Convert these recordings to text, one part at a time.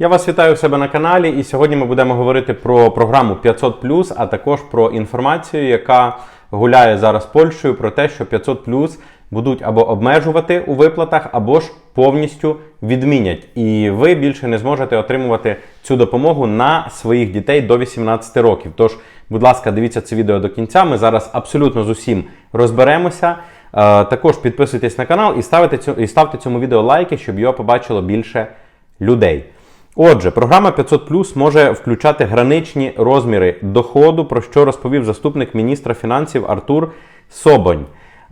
Я вас вітаю у себе на каналі, і сьогодні ми будемо говорити про програму 500 а також про інформацію, яка гуляє зараз Польщею, про те, що 500 будуть або обмежувати у виплатах, або ж повністю відмінять. І ви більше не зможете отримувати цю допомогу на своїх дітей до 18 років. Тож, будь ласка, дивіться це відео до кінця. Ми зараз абсолютно з усім розберемося. Е, Також підписуйтесь на канал і ставте, цю, і ставте цьому відео лайки, щоб його побачило більше людей. Отже, програма 500 може включати граничні розміри доходу, про що розповів заступник міністра фінансів Артур Собонь.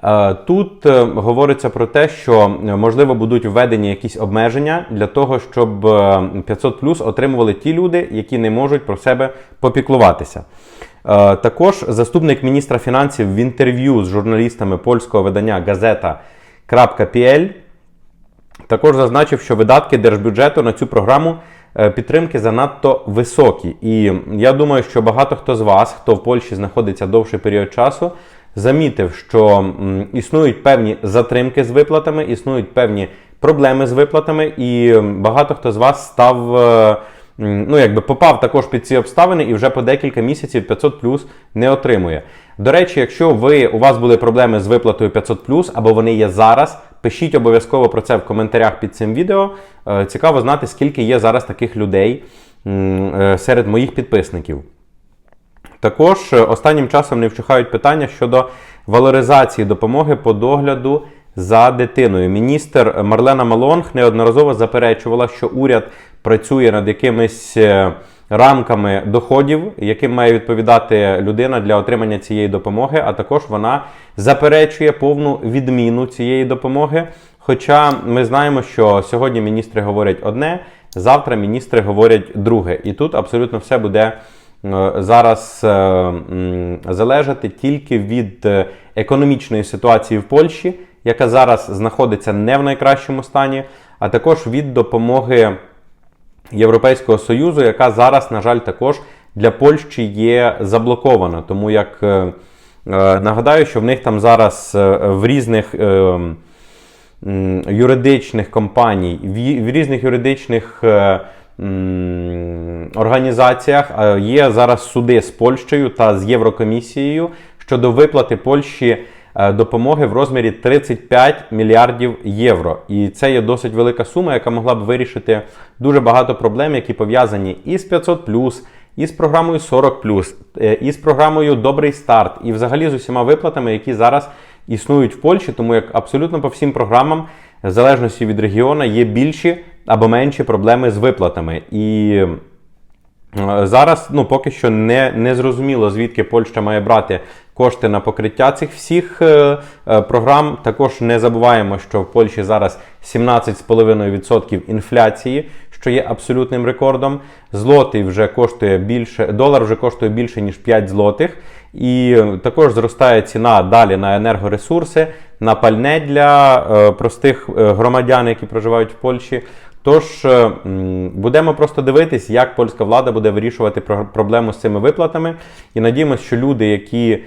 Е, Тут е, говориться про те, що е, можливо будуть введені якісь обмеження для того, щоб е, 500 Plus отримували ті люди, які не можуть про себе попіклуватися. Також заступник міністра фінансів в інтерв'ю з журналістами польського видання газета.pl також зазначив, що видатки держбюджету на цю програму підтримки занадто високі. І я думаю, що багато хто з вас, хто в Польщі знаходиться довший період часу, замітив, що існують певні затримки з виплатами, існують певні проблеми з виплатами, і багато хто з вас став. е, Ну, якби попав також під ці обставини і вже по декілька місяців 500 плюс не отримує. До речі, якщо ви у вас були проблеми з виплатою 500 плюс або вони є зараз, пишіть обов'язково про це в коментарях під цим відео. Е, Цікаво знати, скільки є зараз таких людей е, серед моїх підписників. Також е, останнім часом не вщухають питання щодо валоризації допомоги по догляду за дитиною. Міністр Марлена Малонг неодноразово заперечувала, що уряд працює над якимись рамками доходів, яким має відповідати людина для отримання цієї допомоги. А також вона заперечує повну відміну цієї допомоги. Хоча ми знаємо, що сьогодні міністри говорять одне, завтра міністри говорять друге. І тут абсолютно все буде е, зараз е, залежати тільки від е, економічної ситуації в Польщі, яка зараз знаходиться не в найкращому стані, а також від допомоги Європейського Союзу, яка зараз, на жаль, також для Польщі є заблокована. Тому як е, е, нагадаю, що в них там зараз е, в різних. юридичних компаній, в, різних юридичних е, організаціях є зараз суди з Польщею та з Єврокомісією щодо виплати Польщі допомоги в розмірі 35 мільярдів євро. І це є досить велика сума, яка могла б вирішити дуже багато проблем, які пов'язані із 500 і з програмою 40 е, і з програмою Добрий старт, і взагалі з усіма виплатами, які зараз існують в Польщі, тому як абсолютно по всім програмам, в залежності від регіону, є більші або менші проблеми з виплатами. І е, зараз ну, поки що не, не зрозуміло, звідки Польща має брати кошти на покриття цих всіх е, е, програм. Також не забуваємо, що в Польщі зараз 17,5% інфляції, що є абсолютним рекордом. Злотий вже коштує більше, долар вже коштує більше, ніж 5 злотих. І е, також зростає ціна далі на енергоресурси, на пальне для е, простих е, громадян, які проживають в Польщі. Тож е, будемо просто дивитись, як польська влада буде вирішувати про- проблему з цими виплатами. І надіємося, що люди, які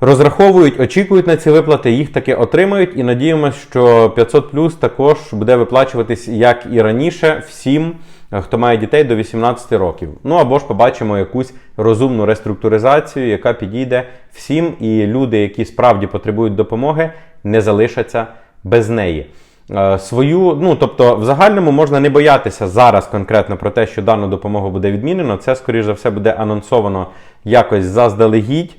розраховують, очікують на ці виплати, їх таки отримають. І надіємося, що 500 плюс також буде виплачуватись, як і раніше, всім, е, хто має дітей до 18 років. Ну або ж побачимо якусь розумну реструктуризацію, яка підійде всім, і люди, які справді потребують допомоги, не залишаться без неї. Е, Свою, ну тобто, в загальному можна не боятися зараз конкретно про те, що дану допомогу буде відмінено. Це, скоріш за все, буде анонсовано якось заздалегідь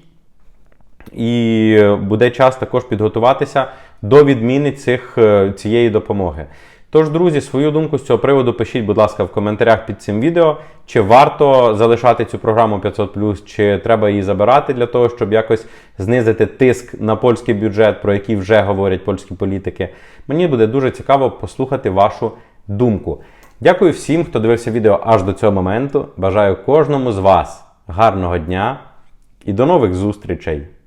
і буде час також підготуватися до відміни цих, е, цієї допомоги. Тож, друзі, свою думку з цього приводу пишіть, будь ласка, в коментарях під цим відео, чи варто залишати цю програму 500 чи треба її забирати для того, щоб якось знизити тиск на польський бюджет, про який вже говорять польські політики. Мені буде дуже цікаво послухати вашу думку. Дякую всім, хто дивився відео аж до цього моменту. Бажаю кожному з вас гарного дня і до нових зустрічей!